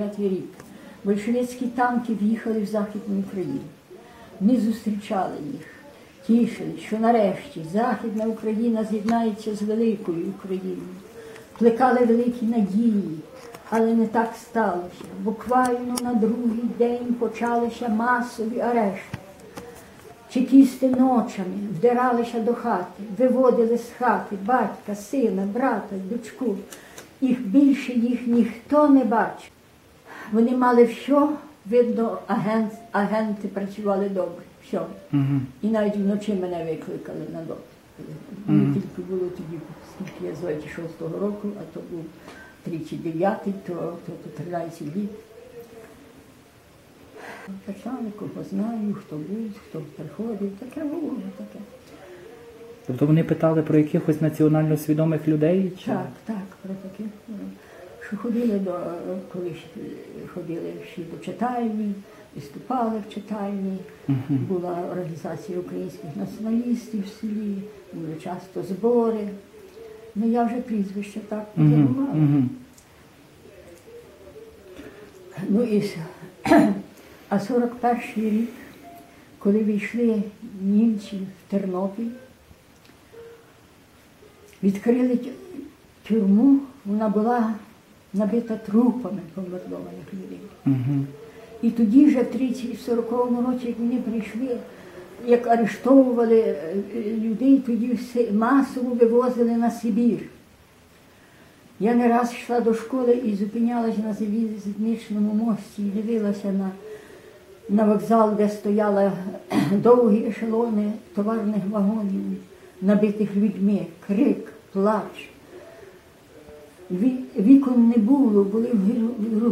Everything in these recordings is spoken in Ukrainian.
П'ятий рік. Большевицькі танки в'їхали в Західну Україну. Ми зустрічали їх, тішили, що нарешті Західна Україна з'єднається з великою Україною. Плекали великі надії, але не так сталося. Буквально на другий день почалися масові арешти. Чекісти ночами вдиралися до хати, виводили з хати батька, сина, брата, дочку. Їх більше їх ніхто не бачив. Вони мали все, видно, агент, агенти працювали добре. Все. Угу. І навіть вночі мене викликали на допит. Мені тільки було тоді, скільки я з 26-го року, а то був 39-й, то, то, то 13 літ. Почали, кого знаю, хто був, хто приходив, таке було, таке. Тобто вони питали про якихось національно свідомих людей? Чи? Так, так, про таке. Що ходили до, коли е, ходили всі до читальні, виступали в читальні, була організація українських націоналістів в селі, були часто збори. Ну я вже прізвище так не забувала. Угу. Ну і а 41 рік, коли війшли німці в Тернопіль, відкрили тюрму, вона була набита трупами помордованих людей. Угу. І тоді вже в 30-40 році, як вони прийшли, як арештовували е, людей, тоді все масово вивозили на Сибір. Я не раз йшла до школи і зупинялася на залізничному мості і дивилася на, на вокзал, де стояли довгі ешелони товарних вагонів, набитих людьми, крик, плач. Ві- Вікон не було, були в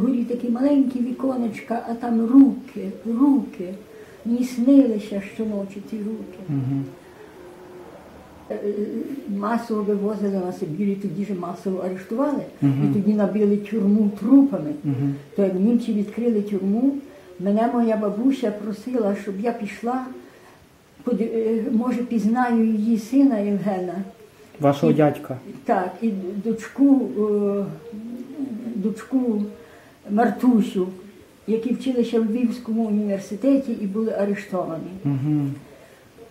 гір- такі маленькі віконечка, а там руки, руки. Мені снилися щоночі ці руки. Угу. Масово вивозили на Сибір, і тоді ж масово арештували, і тоді набили тюрму трупами. То як німці відкрили тюрму, мене моя бабуся просила, щоб я пішла, е, може, пізнаю її сина Євгена. Вашого І- дядька. Так, і дочку, е, дочку Мартусю, які вчилися в Львівському університеті і були арештовані. Угу.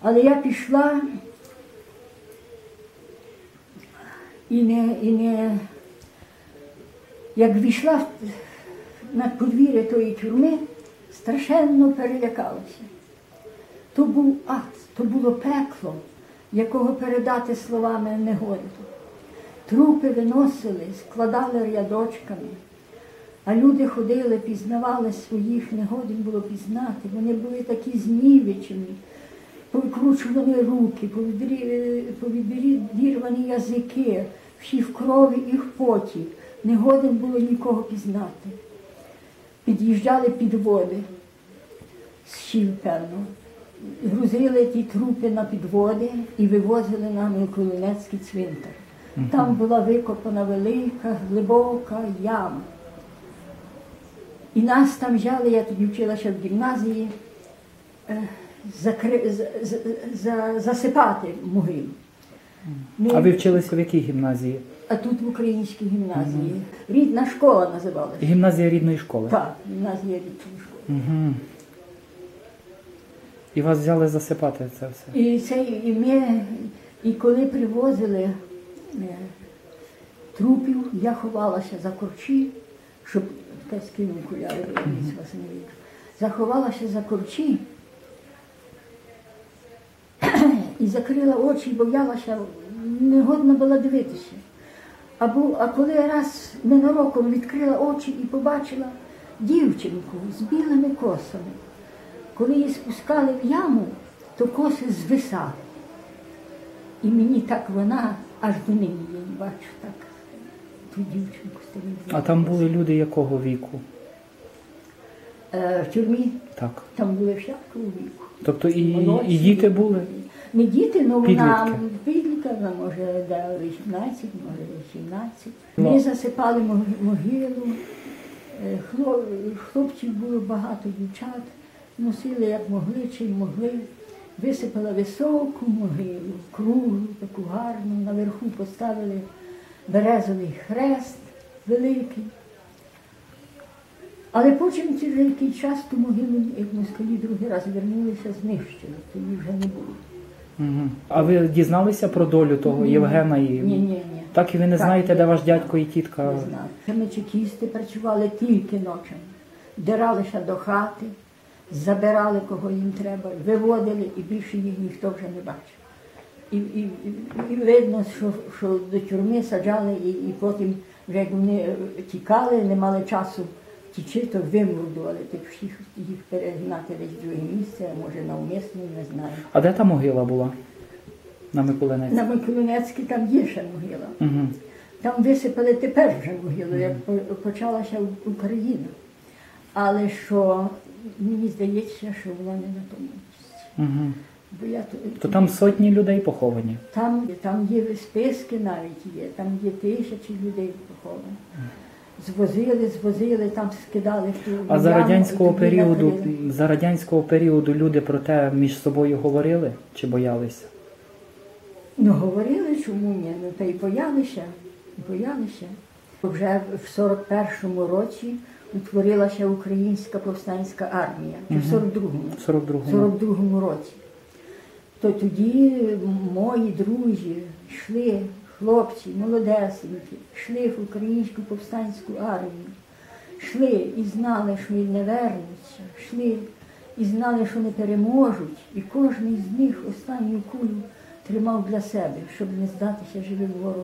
Але я пішла і не, і не як війшла на подвір'я тої тюрми, страшенно перелякалася. То був ад, то було пекло, якого передати словами не годі. Трупи виносили, складали рядочками, а люди ходили, пізнавали своїх, не годен було пізнати. Вони були такі знівечені, повикручувані руки, повідірвані язики, всі в крові і в поті. Не годен було нікого пізнати. Під'їжджали підводи з щів, певно. Грузили ті трупи на підводи і вивозили на Миколинецький цвинтар. Там була викопана велика, глибока яма. І нас там взяли, я тоді вчилася в гімназії, е, закри... з- з- за- засипати могилу. Ми- А ви вчилися в якій гімназії? а тут в українській гімназії. Рідна школа називалася. Гімназія рідної школи. Так, гімназія рідної школи. Угу. І вас взяли засипати це все. І це і ми, і коли привозили е, трупів, я ховалася за корчі, щоб таке скинув окуляри, ніц вас не видно. Заховалася за корчі і закрила очі, боялася, не годна була дивитися. А, бу- а коли раз ненароком відкрила очі і побачила дівчинку з білими косами. Коли її спускали в яму, то коси звисали. І мені так вона аж до нині я не бачу так ту дівчинку тими А там були люди якого віку? Е, в тюрмі Так. там були всякого віку. Тобто і, Молодші і діти були? Не діти, ну вона підлітка, вона може де 18, може 18. Ну. Ми засипали могилу. Е, Хлопців було багато дівчат, носили як могли, чим могли. Висипала високу могилу, круглу, таку гарну, наверху поставили березовий хрест великий. Але потім через який час ту могилу, як москалі другий раз вернулися, знищили, тоді вже не було. Угу. А ви дізналися про долю того Ні. Євгена і Ні, ні, ні. так і ви не Так, знаєте, ні. де ваш дядько і тітка? Не знаю. Ми чекісти працювали тільки ночами. Диралися до хати, забирали кого їм треба, виводили, і більше їх ніхто вже не бачив. І, і, і, видно, що, що до тюрми саджали, і, і потім, вже як вони е, тікали, не мали часу тічи, то вимордували тих всіх їх перегнати десь в друге місце, а може навмисно, не знаю. А де та могила була? На Миколинець? На Миколинецькій там є ще могила. Угу. Там висипали тепер вже могилу, як почалася Україна. Але що мені здається, що вона не на тому місці. Угу. Бо я То там сотні людей поховані. там, там є списки навіть є, там є тисячі людей поховані. Звозили, звозили, там скидали. А за радянського періоду, накрили. за радянського періоду люди про те між собою говорили чи боялися? Ну, говорили, чому ні, ну та й боялися, боялися. Вже в 41-му році утворилася Українська повстанська армія, чи в 42-му. 42-му. 42-му році. То тоді мої друзі йшли, хлопці, молодесенькі, йшли в українську повстанську армію, йшли і знали, що не вернуться, йшли і знали, що не переможуть, і кожен з них останню кулю тримав для себе, щоб не здатися живим ворогом.